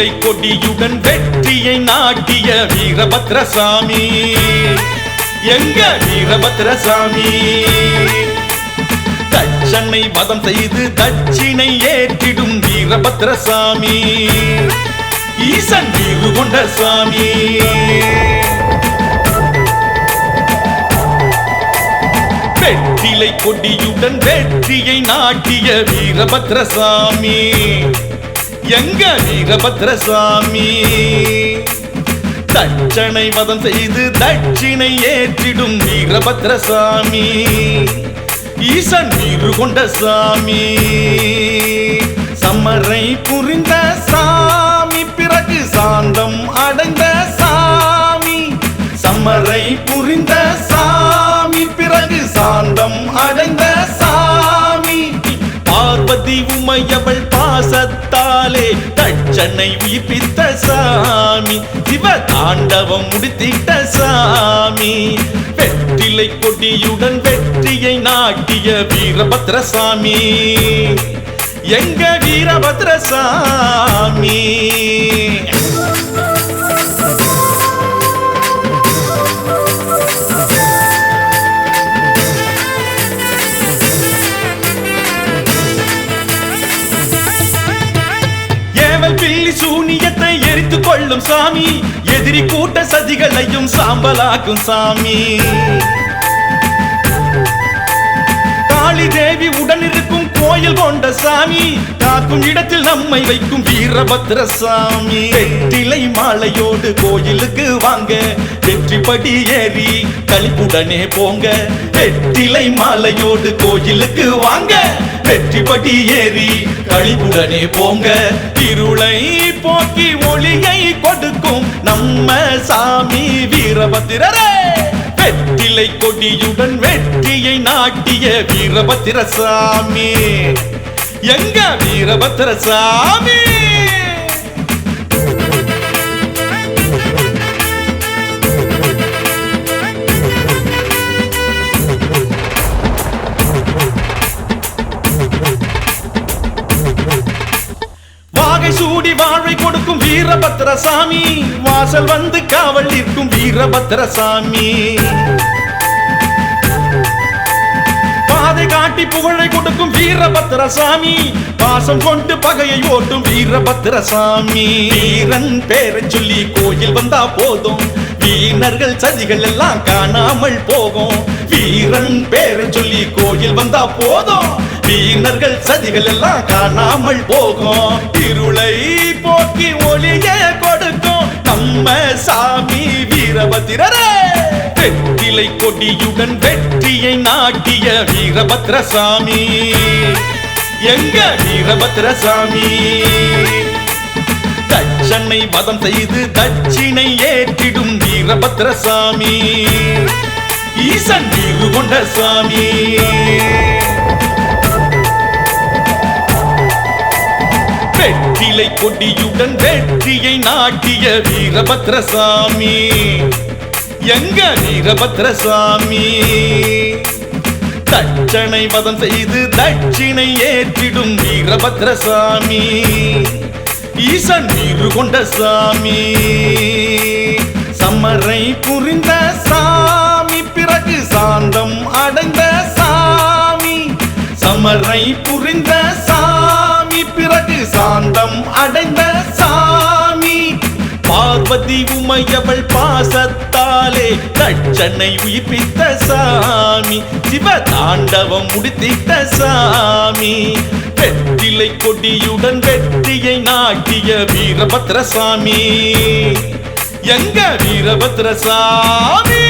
வெற்றிலை கொடியுடன் வெற்றியை நாட்டிய வீரபத்ரசாமி. எங்க வீரபத்ரசாமி? தச்சனை வதம் செய்து தட்சிணை ஏற்றிடும் வீரபத்ரசாமி. ஈசன் வீறு கொண்ட சாமி. வெற்றிலை கொடியுடன் வெற்றியை நாட்டிய வீரபத்ரசாமி. எங்க வீரபத்ரசாமி தட்சணை வதம் செய்து தட்சிணை ஏற்றிடும் வீரபத்ரசாமி ஈசன் நீரு கொண்ட சாமி. சமரை புரிந்த சாமி பிறகு சாந்தம் அடைந்த சாமி. சமரை புரிந்த சாமி பிறகு சாந்தம் அடைந்த சாமி. பார்வதி உமையவள் தன்னை உயிர்ப்பித்த சாமி சிவ தாண்டவம் முடித்திட்ட சாமி. வெற்றிலை கொடியுடன் வெற்றியை நாட்டிய வீரபத்ர சாமி எங்க வீரபத்ர சாமி கொள்ளும் சாமி. எதிரி கூட்ட சதிகளையும் சாம்பலாக்கும் சாமி. காளி தேவி உடல் கோயில் கொண்ட சாமி காக்கும் இடத்தில் நம்மை வைக்கும் வீரபத்ர சாமி வெற்றிலை மாலையோடு கோயிலுக்கு வாங்க வெற்றிப்படி ஏறி கழிப்புடனே போங்க. வெற்றிலை மாலையோடு கோயிலுக்கு வாங்க வெற்றிப்படி ஏறி கழிப்புடனே போங்க. இருளை போக்கி ஒளியை கொடுக்கும் நம்ம சாமி வீரபத்திரரே. வெற்றிலை கொடியுடன் வெற்றியை நாட்டிய வீரபத்திரசாமி. எங்க வீரபத்திரசாமி? கொடுக்கும் வீரபத்திரசாமி வாசல் வந்து காவல் நிற்கும் வீரபத்திரசாமி பாதை காட்டி புகழை கொடுக்கும் வீரபத்திரசாமி பாசம் கொண்டு பகையை ஓட்டும் வீரபத்திரசாமி வீரன் பேரை சொல்லி கோயில் வந்தா போதும். வீணர்கள் சதிகள் எல்லாம் காணாமல் போகும். வீரன் பேரை சொல்லி கோயில் வந்தா போதும். வீணர்கள் சதிகள் எல்லாம் காணாமல் போகும். இருளை போக்கி ஒளிய கொடுக்கும். நம்ம சாமி வீரபத்திரரே. வெற்றிலை கொடியுடன் வெற்றியை நாட்டிய வீரபத்ர சாமி எங்க வீரபத்ர சாமி தச்சனை வதம் செய்து தட்சிணை ஏற்றிடும் வீரபத்ர சாமி ஈசன் வீறு கொண்ட சாமி. வெற்றிலை கொடியுடன் வெற்றியை நாட்டிய வீரபத்ர சாமி எங்க வீரபத்ர சாமி தட்சணை வதம் செய்து தட்சிணை ஏற்றிடும் வீரபத்ர சாமி ஈசன் வீறு கொண்ட சாமி. புரிந்த சாமி பிறகு சாந்தம் அடைந்த சாமி. பார்வதி உமையவள் பாசத்தாலே தட்சனை உயிர்ப்பித்த சாமி. சிவ தாண்டவம் முடித்திட்ட சாமி. வெற்றிலை கொடியுடன் வெற்றியை நாட்டிய வீரபத்ர சாமி எங்க வீரபத்ர சாமி